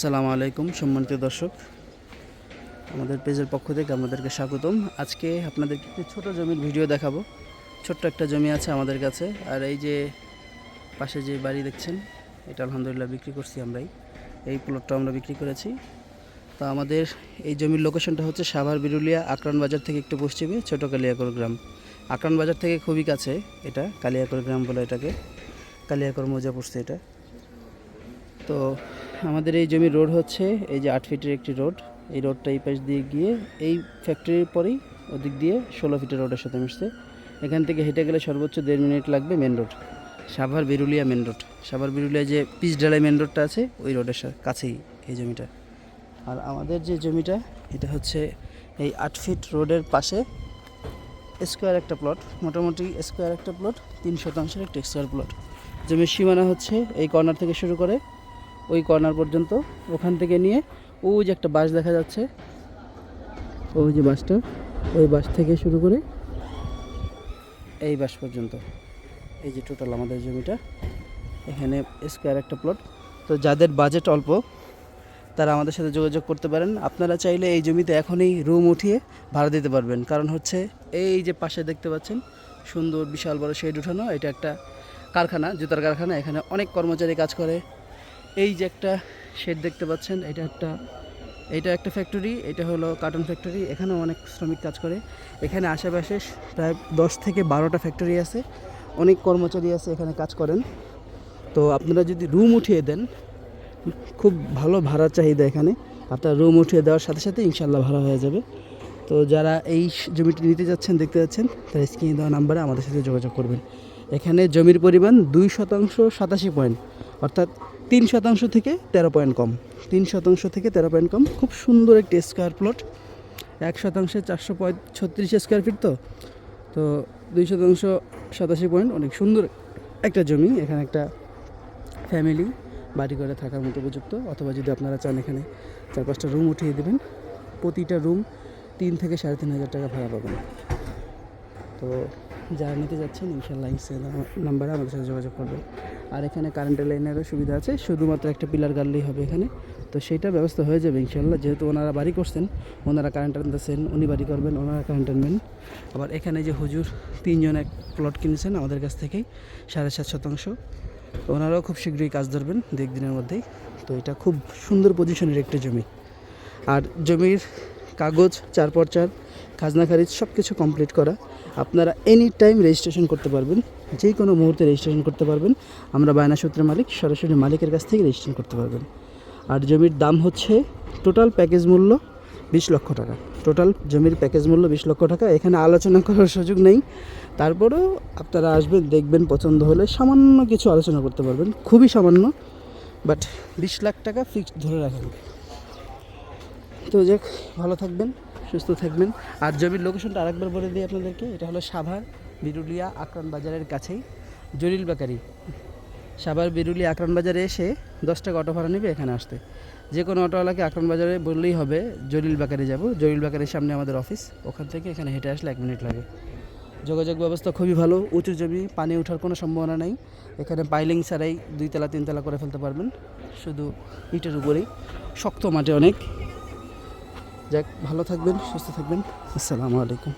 আসসালামু আলাইকুম, সম্মানিত দর্শক। আমাদের পেজের পক্ষ থেকে আপনাদেরকে স্বাগতম। আজকে আপনাদেরকে একটি ছোট জমির ভিডিও দেখাবো। ছোট্ট একটা জমি আছে আমাদের কাছে। আর এই যে পাশে যে বাড়ি দেখছেন, এটা আলহামদুলিল্লাহ বিক্রি করছি আমরাই। এই প্লটটা আমরা বিক্রি করেছি। তো আমাদের এই জমির লোকেশনটা হচ্ছে সাভার বিরুলিয়া, আকরান বাজার থেকে একটু পশ্চিমে, ছোট কালিয়াকর গ্রাম। আকরান বাজার থেকে খুবই কাছে এটা, কালিয়াকর গ্রাম বলে এটাকে। কালিয়াকর মৌজা পড়ছে এটা তো আমাদের এই জমির রোড হচ্ছে, এই যে আট ফিটের একটি রোড, এই রোডটা এই পাশ দিয়ে গিয়ে এই ফ্যাক্টরির পরেই ওদিক দিয়ে ষোলো ফিটের রোডের সাথে মিশছে। এখান থেকে হেঁটে গেলে সর্বোচ্চ দেড় মিনিট লাগবে main road Savar Birulia main road Savar Birulia যে পিচ ঢালাই মেন রোডটা আছে, ওই রোডের কাছেই এই জমিটা। আর আমাদের যে জমিটা, এটা হচ্ছে এই আট ফিট রোডের পাশে স্কোয়ার একটা প্লট মোটামুটি স্কোয়ার একটা প্লট তিন শতাংশের একটা স্কোয়ার প্লট জমির সীমানা হচ্ছে এই কর্নার থেকে শুরু করে কর্নার পর্যন্ত। ওখান থেকে নিয়ে ওই যে একটা বাস দেখা যাচ্ছে। ওই যে বাসটা, ওই বাস থেকে শুরু করে এই বাস পর্যন্ত। এই যে টোটাল আমাদের জমিটা, এখানে স্কোয়ার একটা প্লট তো যাদের বাজেট অল্প, তারা আমাদের সাথে যোগাযোগ করতে পারেন। আপনারা চাইলে এই জমিতে এখনই রুম উঠিয়ে ভাড়া দিতে পারবেন। কারণ হচ্ছে এই যে পাশে দেখতে পাচ্ছেন, সুন্দর বিশাল বড় শেড উঠানো। এটা একটা কারখানা, জুতার কারখানা। এখানে অনেক কর্মচারী কাজ করে। এই যে একটা শেড দেখতে পাচ্ছেন, এটা একটা এটা একটা ফ্যাক্টরি এটা হলো কার্টন ফ্যাক্টরি এখানে অনেক শ্রমিক কাজ করে। এখানে আশেপাশে প্রায় দশ থেকে বারোটা ফ্যাক্টরি আছে। অনেক কর্মচারী আছে এখানে কাজ করেন। তো আপনারা যদি রুম উঠিয়ে দেন, খুব ভালো ভাড়ার চাহিদা এখানে। আপনার রুম উঠিয়ে দেওয়ার সাথে সাথে ইনশাল্লাহ ভাড়া হয়ে যাবে। তো যারা এই জমিটি নিতে যাচ্ছেন, দেখতে যাচ্ছেন, তারা স্ক্রিনে দেওয়া নাম্বারে আমাদের সাথে যোগাযোগ করবেন। এখানে জমির পরিমাণ দুই শতাংশ সাতাশি পয়েন্ট, অর্থাৎ তিন শতাংশ থেকে তেরো পয়েন্ট কম। তিন শতাংশ থেকে তেরো পয়েন্ট কম। খুব সুন্দর একটি স্কোয়ার প্লট এক শতাংশে চারশো ছত্রিশ স্কোয়ার ফিট তো। তো দুই শতাংশ সাতাশি পয়েন্ট। অনেক সুন্দর একটা জমি। এখানে একটা ফ্যামিলি বাড়ি করে থাকার মতো উপযুক্ত। অথবা যদি আপনারা চান এখানে চার পাঁচটা রুম উঠিয়ে দেবেন। প্রতিটা রুম তিন থেকে সাড়ে তিন হাজার টাকা ভাড়া পাবেন। তো যারা নিতে যাচ্ছেন ইনশাল্লাহ ইনস্টাগ্রাম নাম্বারে আমাদের সাথে যোগাযোগ করবেন। আর এখানে কারেন্টের লাইনেরও সুবিধা আছে, শুধুমাত্র একটা পিলার গাড়লেই হবে এখানে। তো সেইটার ব্যবস্থা হয়ে যাবে ইনশাল্লাহ যেহেতু ওনারা বাড়ি করছেন, ওনারা কারেন্ট আনতেছেন, উনি বাড়ি করবেন, ওনারা কারেন্ট আনবেন। আবার এখানে যে হুজুর তিনজন এক প্লট কিনেছেন আমাদের কাছ থেকেই, সাড়ে সাত শতাংশ। ওনারাও খুব শীঘ্রই কাজ ধরবেন দু একদিনের মধ্যেই। তো এটা খুব সুন্দর পজিশনের একটা জমি। আর জমির কাগজ চার পর চার খাজনা খারিজ সব কিছু কমপ্লিট করা। আপনারা এনি টাইম রেজিস্ট্রেশন করতে পারবেন, যে কোনো মুহূর্তে রেজিস্ট্রেশন করতে পারবেন। আমরা বায়না সূত্রের মালিক, সরাসরি মালিকের কাছ থেকে রেজিস্ট্রেশন করতে পারবেন। আর জমির দাম হচ্ছে টোটাল প্যাকেজ মূল্য বিশ লক্ষ টাকা। টোটাল জমির প্যাকেজ মূল্য বিশ লক্ষ টাকা, এখানে আলোচনা করার সুযোগ নেই। তারপরেও আপনারা আসবেন, দেখবেন, পছন্দ হলে সামান্য কিছু আলোচনা করতে পারবেন। খুবই সামান্য বাট বিশ লাখ টাকা ফিক্সড ধরে রাখেন। তো যাক, ভালো থাকবেন, সুস্থ থাকবেন। আর জমির লোকেশনটা আরেকবার বলে দিই আপনাদেরকে, এটা হলো সাভার বিরুলিয়া আকরান বাজারের কাছেই, জলিল বেকারি। সাভার বিরুলিয়া আকরান বাজারে এসে দশ টাকা অটো ভাড়া নেবে এখানে আসতে। যে কোনো অটোওয়ালাকে আকরান বাজারে বললেই হবে, জলিল বেকারি যাব। জলিল বেকারির সামনে আমাদের অফিস ওখান থেকে এখানে হেঁটে আসলে এক মিনিট লাগে। যোগাযোগ ব্যবস্থা খুবই ভালো, উঁচু জমি, পানি ওঠার কোনো সম্ভাবনা নেই। এখানে পাইলিং ছাড়াই দুই তলা, তিন তলা করে ফেলতে পারবেন। শুধু ইটের উপরেই, শক্ত মাটি অনেক। যাক ভালো থাকবেন সুস্থ থাকবেন। আসসালামু আলাইকুম।